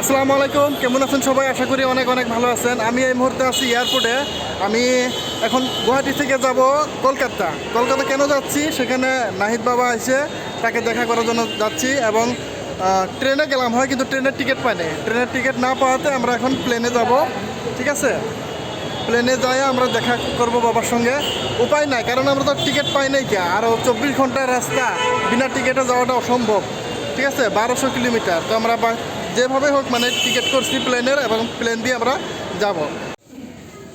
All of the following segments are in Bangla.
আসসালামু আলাইকুম। কেমন আছেন সবাই? আশা করি অনেক অনেক ভালো আছেন। আমি এই মুহূর্তে আছি এয়ারপোর্টে। আমি এখন গুয়াহাটি থেকে যাব কলকাতা। কলকাতা কেন যাচ্ছি? সেখানে নাহিদ বাবা এসে তাকে দেখা করার জন্য যাচ্ছি এবং ট্রেনে গেলাম। হয় কিন্তু ট্রেনের টিকিট পাইনি। ট্রেনের টিকিট না পাওয়াতে আমরা এখন প্লেনে যাব। ঠিক আছে? প্লেনে যাই, আমরা দেখা করব বাবার সঙ্গে। উপায় নাই, কারণ আমরা তো টিকিট পাই নাই কে? আরও চব্বিশ ঘণ্টার রাস্তা। বিনা টিকিটে যাওয়াটা অসম্ভব। ঠিক আছে? বারোশো কিলোমিটার। তো আমরা যেভাবে হোক মানে টিকিট করছি প্লেনের এবং প্লেন দিয়ে আমরা যাব।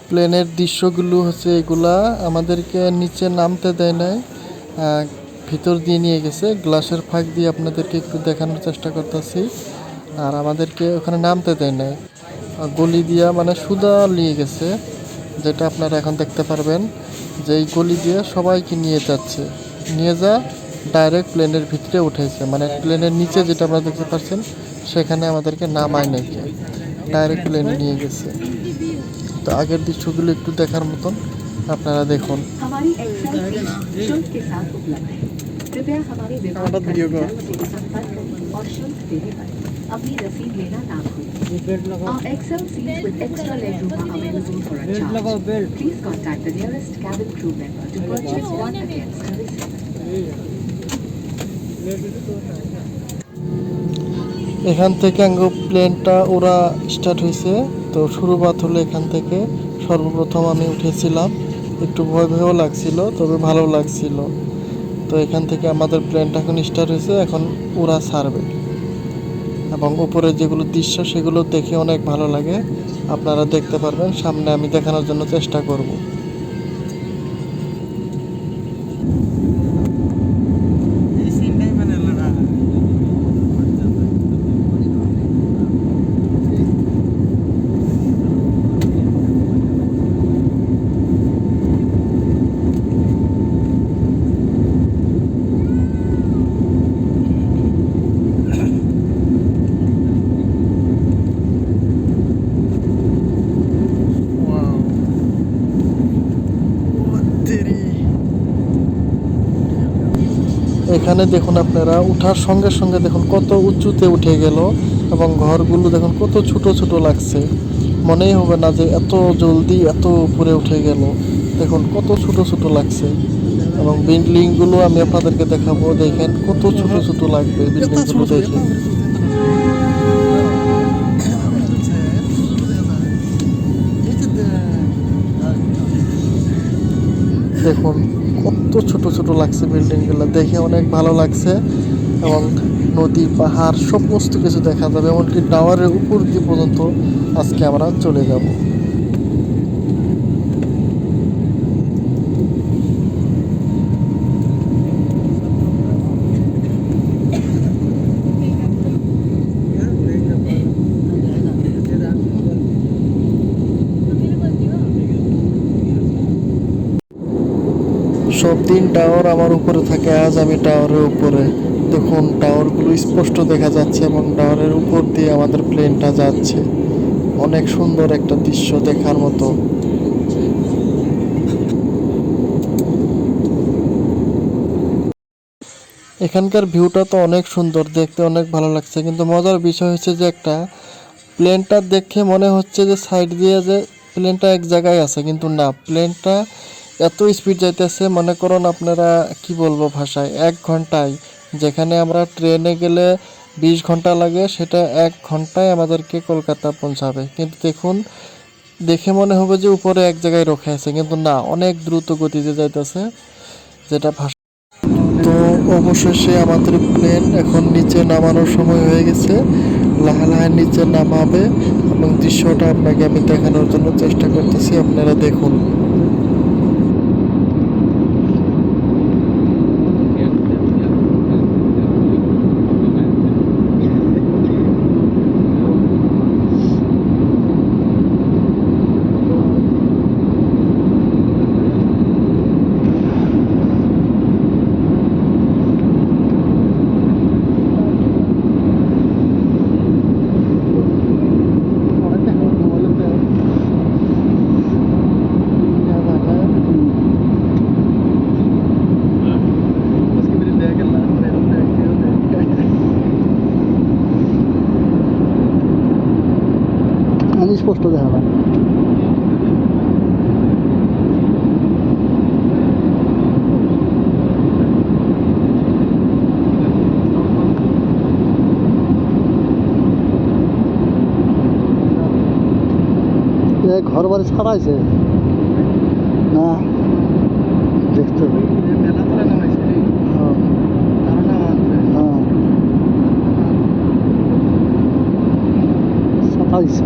প্লেনের দৃশ্যগুলো হচ্ছে এগুলা, আমাদেরকে নিচে নামতে দেয় নাই ভিতর দিয়ে নিয়ে গেছে, গ্লাসের ফাঁক দিয়ে আপনাদেরকে একটু দেখানোর চেষ্টা করতেছি, আর আমাদেরকে ওখানে নামতে দেয় নাই। গলি দিয়া মানে সুদা নিয়ে গেছে, যেটা আপনারা এখন দেখতে পারবেন, যে এই গলি দিয়ে সবাইকে নিয়ে যাচ্ছে। নিয়ে যা, ডাইরেক্ট প্লেনের ভিতরে উঠেছে মানে প্লেনের নিচে যেটা আপনারা দেখতে পাচ্ছেন সেখানে আমাদেরকে নামায় নাকি ডাইরেক্ট প্লেনে নিয়ে গেছে তো আগের দৃশ্যগুলো একটু দেখার মতন আপনারা দেখুন हमारी एक्सेल फीस शुल्क के साथ उपलब्ध है कृपया हमारे विभाग हमारा कर्मचारियों दिएगा। से संपर्क करें और शुल्क देने पर अपनी रसीद लेना ना भूलें Our Excel seats with extra legroom are available for a charge. Please contact the nearest cabin crew member to purchase one against services. এখান থেকে আঙ্গ প্লেনটা ওরা স্টার্ট হয়েছে। তো শুরুবাত হলো এখান থেকে। সর্বপ্রথম আমি উঠেছিলাম। একটু ভয় ভয়ও লাগছিল, তবে ভালো লাগছিল। তো এখান থেকে আমাদের প্লেনটা এখন স্টার্ট হয়েছে, এখন ওরা ছাড়বে। এবং উপরে যেগুলো দৃশ্য, সেগুলো দেখে অনেক ভালো লাগে। আপনারা দেখতে পারবেন, সামনে আমি দেখানোর জন্য চেষ্টা করব। এখানে দেখুন আপনারা, উঠার সঙ্গে সঙ্গে দেখুন কত উঁচুতে উঠে গেল এবং ঘরগুলো দেখুন কত ছোট ছোট লাগছে। মনেই হবে না যে এত জলদি এত উপরে উঠে গেল। দেখুন কত ছোট ছোট লাগছে এবং বিল্ডিংগুলো আমি আপনাদেরকে দেখাবো, দেখেন কত ছোট ছোট লাগবে বিল্ডিংগুলো দেখে। দেখুন কত ছোট ছোট লাগছে বিল্ডিংগুলো দেখে অনেক ভালো লাগছে। এবং নদী পাহাড়, সমস্ত কিছু দেখা যাবে। এমনকি টাওয়ারের উপর দিয়ে পর্যন্ত আজকে আমরা চলে যাব। দিন টাওয়ার আমার উপরে থাকে, আজ আমি টাওয়ারের উপরে। দেখুন, টাওয়ারগুলো স্পষ্ট দেখা যাচ্ছে এবং টাওয়ারের উপর দিয়ে আমাদের প্লেনটা যাচ্ছে। অনেক সুন্দর একটা দৃশ্য দেখার মতো। এখানকার ভিউটা তো অনেক সুন্দর, দেখতে অনেক ভালো লাগছে, কিন্তু মজার বিষয় হচ্ছে যে একটা, প্লেনটা দেখে মনে হচ্ছে যে সাইড দিয়ে যে প্লেনটা এক জায়গায় আছে, কিন্তু না, প্লেনটা এত স্পিড যাইতেছে, মনে করুন আপনারা, কি বলব ভাষায়, এক ঘন্টায়। যেখানে আমরা ট্রেনে গেলে বিশ ঘণ্টা লাগে, সেটা এক ঘন্টায় আমাদেরকে কলকাতা পৌঁছাবে। কিন্তু দেখুন, দেখে মনে হবে যে উপরে এক জায়গায় রখে আছে, কিন্তু না, অনেক দ্রুত গতিতে যাইতেছে, যেটা ভাষা। তো অবশেষে আমাদের প্লেন এখন নিচে নামানোর সময় হয়ে গেছে লাহা লাহা নিচে নামাবে, এবং দৃশ্যটা আপনাকে আমি দেখানোর জন্য চেষ্টা করতেছি, আপনারা দেখুন। স্পষ্ট দেখা যায় ঘর বাড়ি ছাড়াইছে? না। দেখতে হবে। হ্যাঁ। হ্যাঁ। ছাড়াইছে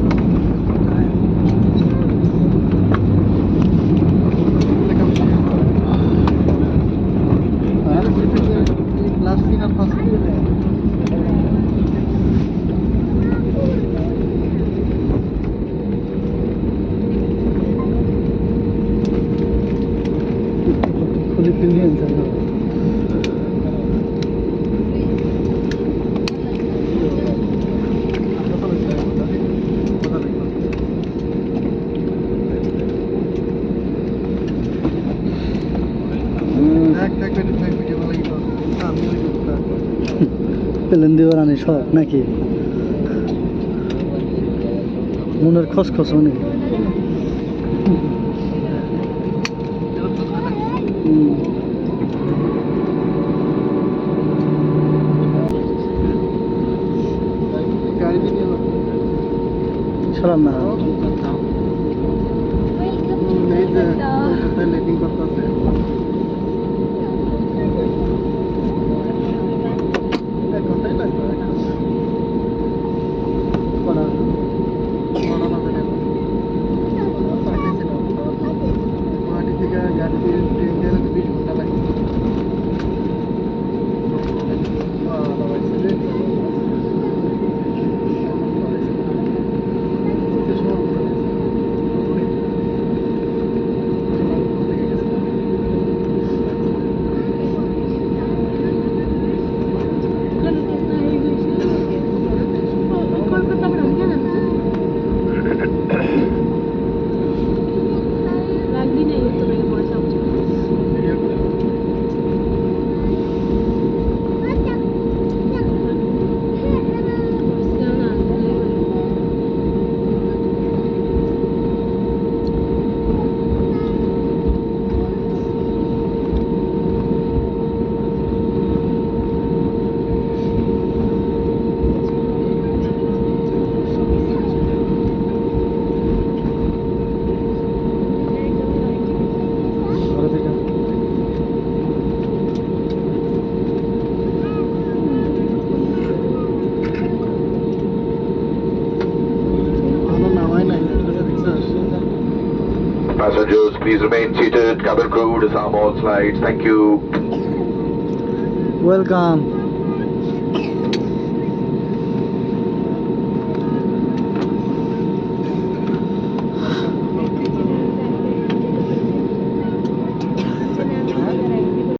প্লেন দিয়ে রানি সব নাকি মনের খসখস অনেক সরান না remain seated. Cabin crew, disarm all slides. Thank you. Welcome.